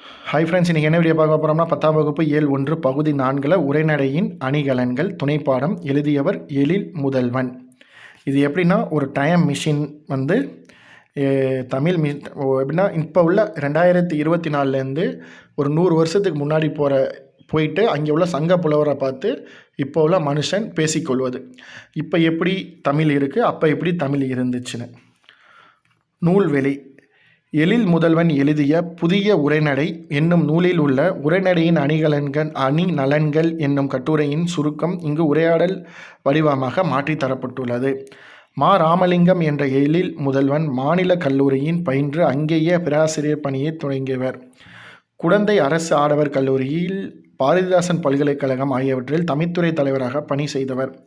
Hi friends இன்றைக்கி என்ன video பார்க்க போகிறோம்னா பத்தாம் வகுப்பு ஏழு ஒன்று பகுதி நான்கில் உரைநடையின் அணிகலன்கள் துணைப்பாடம் எழுதியவர் எழில் முதல்வன். இது எப்படின்னா ஒரு டைம் மிஷின் வந்து தமிழ் மி எப்படின்னா இப்போ உள்ள ரெண்டாயிரத்தி இருபத்தி நாலுலேருந்து ஒரு நூறு வருஷத்துக்கு முன்னாடி போகிற போயிட்டு அங்கே உள்ள சங்க புலவரை பார்த்து இப்போ உள்ள மனுஷன் பேசிக்கொள்வது. இப்போ எப்படி தமிழ் இருக்குது அப்போ எப்படி தமிழ் இருந்துச்சுன்னு. நூல்வெளி. எழில் முதல்வன் எழுதிய புதிய உரைநடை என்னும் நூலில் உள்ள உரைநடையின் அணிகலன்கள் அணி நலன்கள் என்னும் கட்டுரையின் சுருக்கம் இங்கு உரையாடல் வடிவமாக மாற்றித் தரப்பட்டுள்ளது. மா. ராமலிங்கம் என்ற எழில் முதல்வன் மாநில கல்லூரியின் பயின்று அங்கேயே பேராசிரியர் பணியை தொடங்கியவர். குடந்தை அரசு ஆடவர் கல்லூரியில் பாரதிதாசன் பல்கலைக்கழகம் ஆகியவற்றில் தமிழ்த்துறை தலைவராக பணி செய்தவர்.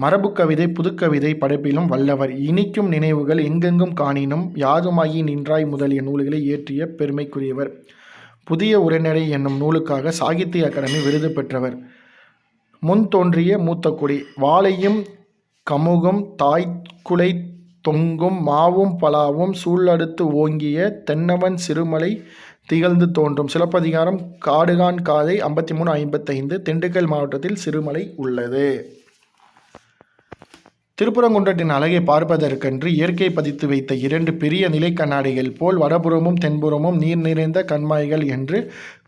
மரபுக் கவிதை புதுக்கவிதை படைப்பிலும் வல்லவர். இனிக்கும் நினைவுகள் எங்கெங்கும் காணினும் யாதுமாகி நின்றாய் முதலிய நூல்களை இயற்றிய பெருமைக்குரியவர். புதிய உரைநடை என்னும் நூலுக்காக சாகித்ய அகாடமி விருது பெற்றவர். முன் தோன்றிய மூத்த குடி. வாழையும் கமுகும் தாய்க்குலை தொங்கும் மாவும் பலாவும் சூழடுத்து ஓங்கிய தென்னவன் சிறுமலை திகழ்ந்து தோன்றும். சிலப்பதிகாரம் காடுகான் காதை ஐம்பத்தி மூணு ஐம்பத்தைந்து திண்டுக்கல் மாவட்டத்தில் சிறுமலை உள்ளது. திருப்புறங்குன்றத்தின் அழகை பார்ப்பதற்கென்று இயற்கை பதித்து வைத்த இரண்டு பெரிய நிலை கண்ணாடிகள் போல் வடபுறமும் தென்புறமும் நீர் நிறைந்த கண்மாய்கள் என்று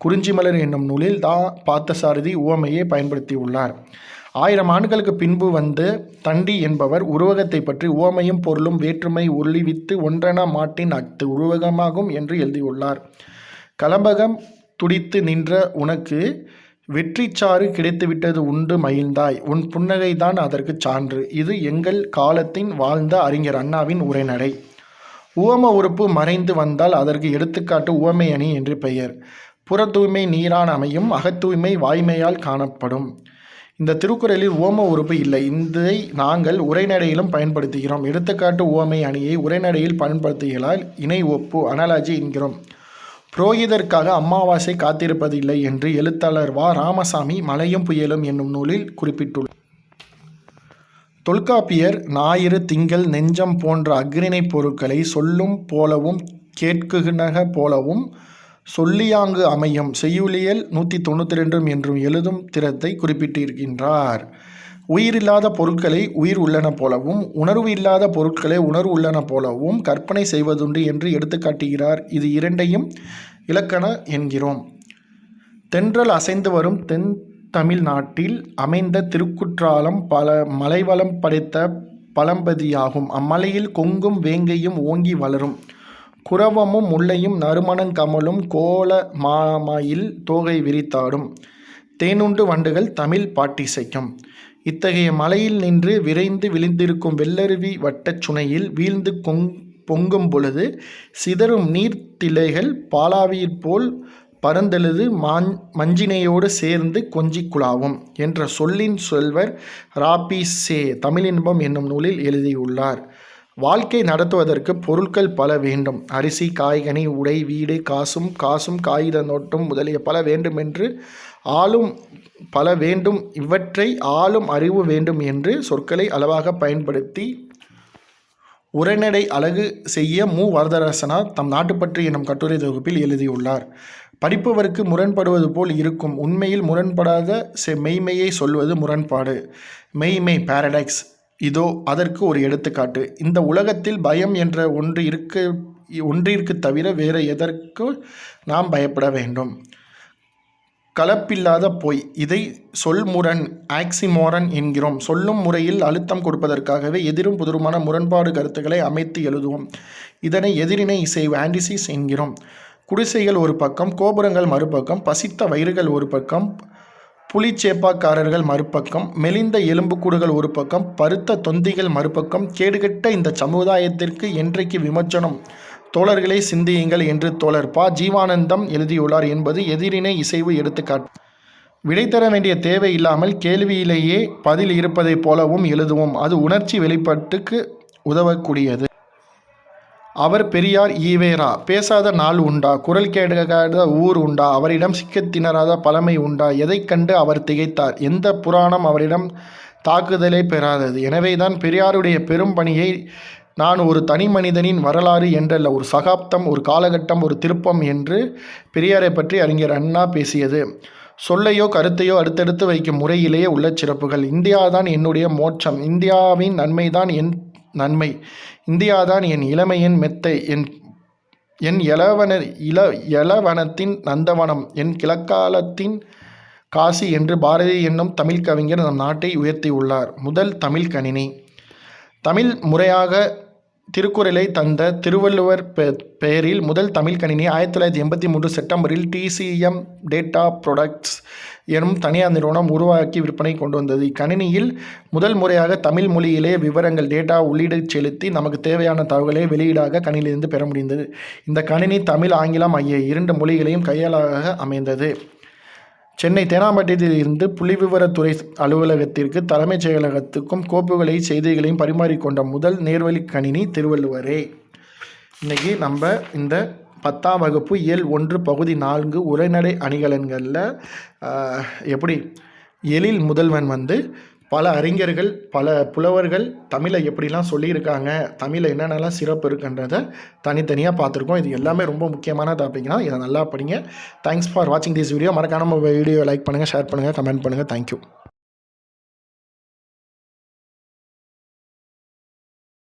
குறிஞ்சிமலர் என்னும் நூலில் தா பார்த்தசாரதி உவமையை பயன்படுத்தியுள்ளார். ஆயிரம் ஆண்டுகளுக்கு பின்பு வந்து தண்டி என்பவர் உருவகத்தை பற்றி உவமையும் பொருளும் வேற்றுமை ஒளிவித்து ஒன்றென மாட்டின் அத்து உருவகமாகும் என்று எழுதியுள்ளார். கலம்பகம் துடித்து நின்ற உனக்கு வெற்றிச்சாறு கிடைத்துவிட்டது உண்டு மகிழ்ந்தாய். உன் புன்னகைதான் அதற்குச் சான்று. இது எங்கள் காலத்தின் வாழ்ந்த அறிஞர் அண்ணாவின் உரைநடை. உவம உறுப்பு மறைந்து வந்தால் அதற்கு எடுத்துக்காட்டு உவமை அணி என்று பெயர். புற தூய்மை நீரான் அமையும் அகத்தூய்மை வாய்மையால் காணப்படும். இந்த திருக்குறளில் ஓம உறுப்பு இல்லை. இதை நாங்கள் உரைநடையிலும் பயன்படுத்துகிறோம். எடுத்துக்காட்டு உவமை அணியை உரைநடையில் பயன்படுத்துகிறால் இணை ஒப்பு அனலாஜி என்கிறோம். புரோகிதருக்காக அமாவாசை காத்திருப்பதில்லை என்று எழுத்தாளர் வா. ராமசாமி மலையும் புயலும் என்னும் நூலில் குறிப்பிட்டுள்ளார் தொல்காப்பியர் ஞாயிறு திங்கள் நெஞ்சம் போன்ற அக்ரிணை பொருட்களை சொல்லும் போலவும் கேட்குகினக போலவும் சொல்லியாங்கு அமையும் செய்யுளியல் நூற்றி தொண்ணூற்றி ரெண்டும் என்றும் எழுதும் திறத்தை குறிப்பிட்டிருக்கின்றார். உயிரில்லாத பொருட்களை உயிர் உள்ளன போலவும் உணர்வு இல்லாத பொருட்களை உணர்வு உள்ளன போலவும் கற்பனை செய்வதுண்டு என்று எடுத்துக்காட்டுகிறார். இது இரண்டையும் இலக்கண என்கிறோம். தென்றல் அசைந்து வரும் தென் தமிழ்நாட்டில் அமைந்த திருக்குற்றாலம் பல மலைவளம் படைத்த பழம்பதியாகும். அம்மலையில் கொங்கும் வேங்கையும் ஓங்கி வளரும். குரவமும் முல்லையும் நறுமணங்கமலும் கோல மாமாயில் தோகை விரித்தாடும். தேனுண்டு வண்டுகள் தமிழ் பாட்டிசைக்கும். இத்தகைய மலையில் நின்று விரைந்து விழுந்திருக்கும் வெள்ளருவி வட்டச் சுனையில் வீழ்ந்து கொங் பொங்கும் பொழுது சிதறும் நீர்த்திளைகள் பாலாவியிற் போல் பரந்தெழுது மாஞ் மஞ்சினையோடு சேர்ந்து கொஞ்சி குழாவும் என்ற சொல்லின் சொல்வர் ராபி சே தமிழின்பம் என்னும் நூலில் எழுதியுள்ளார். வாழ்க்கை நடத்துவதற்கு பொருட்கள் பல வேண்டும். அரிசி காய்கனி உடை வீடு காசும் காசும் காகித நோட்டும் முதலிய பல வேண்டுமென்று ஆளும் பல வேண்டும் இவற்றை ஆளும் அறிவு வேண்டும் என்று சொற்களை அளவாக பயன்படுத்தி உரைநடை அழகு செய்ய மு. வரதராசனார் தம் நாட்டுப்பற்று எனும் கட்டுரை தொகுப்பில் எழுதியுள்ளார். படிப்பவருக்கு முரண்படுவது போல் இருக்கும் உண்மையில் முரண்படாத செ- மெய்மையை சொல்வது முரண்பாடு. மெய்மை பாரடைக்ஸ் இதோ அதற்கு ஒரு எடுத்துக்காட்டு. இந்த உலகத்தில் பயம் என்ற ஒன்று இருக்க ஒன்றிற்கு தவிர வேறு எதற்கு நாம் பயப்பட வேண்டும்? கலப்பில்லாத பொய். இதை சொல்முரண் ஆக்சிமோரன் என்கிறோம். சொல்லும் முறையில் அழுத்தம் கொடுப்பதற்காகவே எதிரும் புதிருமான முரண்பாடு கருத்துக்களை அமைத்து எழுதுவோம். இதனை எதிரினை இசை ஆன்டிசிஸ் என்கிறோம். குடிசைகள் ஒரு பக்கம் கோபுரங்கள் மறுபக்கம் பசித்த வயிறுகள் ஒரு பக்கம் புலிச்சேப்பாக்காரர்கள் மறுபக்கம் மெலிந்த எலும்புக்கூடுகள் ஒரு பக்கம் பருத்த தொந்திகள் மறுபக்கம் கேடுகட்ட இந்த சமுதாயத்திற்கு என்றைக்கு விமர்சனம்? தோழர்களே சிந்தியுங்கள் என்று தோழர் பா. ஜீவானந்தம் எழுதியுள்ளார் என்பது எதிரினை இசைவு எடுத்துக்காட்டு. விடை தர வேண்டிய தேவை இல்லாமல் கேள்வியிலேயே பதில் இருப்பதைப் போலவும் எழுதுவோம். அது உணர்ச்சி வெளிப்பாட்டுக்கு உதவக்கூடியது. அவர் பெரியார் ஈவேரா பேசாத நாள் உண்டா? குரல் கேட்காத ஊர் உண்டா? அவரிடம் சிக்கத் திணறாத பழமை உண்டா? எதைக் கண்டு அவர் திகைத்தார்? எந்த புராணம் அவரிடம் தாக்குதலை பெறாதது? எனவேதான் பெரியாருடைய பெரும் பணியை நான் ஒரு தனி மனிதனின் வரலாறு என்றல்ல ஒரு சகாப்தம் ஒரு காலகட்டம் ஒரு திருப்பம் என்று பெரியாரை பற்றி அறிஞர் அண்ணா பேசியது. சொல்லையோ கருத்தையோ அடுத்தடுத்து வைக்கும் முறையிலேயே உள்ள சிறப்புகள். இந்தியாதான் என்னுடைய மோட்சம். இந்தியாவின் நன்மைதான் என் நன்மை. இந்தியாதான் என் இளமையின் மெத்தை. என் என் இளவன இள இளவனத்தின் நந்தவனம். என் கிழக்காலத்தின் காசி என்று பாரதி என்னும் தமிழ் கவிஞர் நம் நாட்டை உயர்த்தியுள்ளார் முதல் தமிழ் கணினி. தமிழ் முறையாக திருக்குறளை தந்த திருவள்ளுவர் பெ- பெயரில் முதல் தமிழ் கணினி ஆயிரத்தி தொள்ளாயிரத்தி எண்பத்தி மூன்று செப்டம்பரில் டிசிஎம் டேட்டா ப்ரொடக்ட்ஸ் எனும் தனியார் நிறுவனம் உருவாக்கி விற்பனை கொண்டு வந்தது. இக்கணினியில் முதல் முறையாக தமிழ் மொழியிலே விவரங்கள் டேட்டா உள்ளீடு செலுத்தி நமக்கு தேவையான தகவலை வெளியீடாக கணினியிலிருந்து பெற முடிந்தது. இந்த கணினி தமிழ் ஆங்கிலம் ஆகிய இரண்டு மொழிகளையும் கையாளாக அமைந்தது. சென்னை தேனாம்பேட்டையில் இருந்து புள்ளிவிவரத்துறை அலுவலகத்திற்கு தலைமைச் செயலகத்துக்கும் கோப்புகளை செய்திகளையும் பரிமாறிக்கொண்ட முதல் நேர்வழி கணினி திருவள்ளுவரே. இன்றைக்கி நம்ம இந்த பத்தாம் வகுப்பு இயல் ஒன்று பகுதி நான்கு உரைநடை அணிகலன்களில் எப்படி எழில் முதல்வன் வந்து பல அறிஞர்கள் பல புலவர்கள் தமிழை எப்படிலாம் சொல்லியிருக்காங்க தமிழில் என்னென்னலாம் சிறப்பு இருக்குன்றதை தனித்தனியாக பார்த்துருக்கோம். இது எல்லாமே ரொம்ப முக்கியமான டாபிக் தான். இதை நல்லா படிங்க. தேங்க்ஸ் ஃபார் வாட்சிங் திஸ் வீடியோ மறக்காம வீடியோ லைக் பண்ணுங்கள் ஷேர் பண்ணுங்கள் கமெண்ட் பண்ணுங்கள் தேங்க்யூ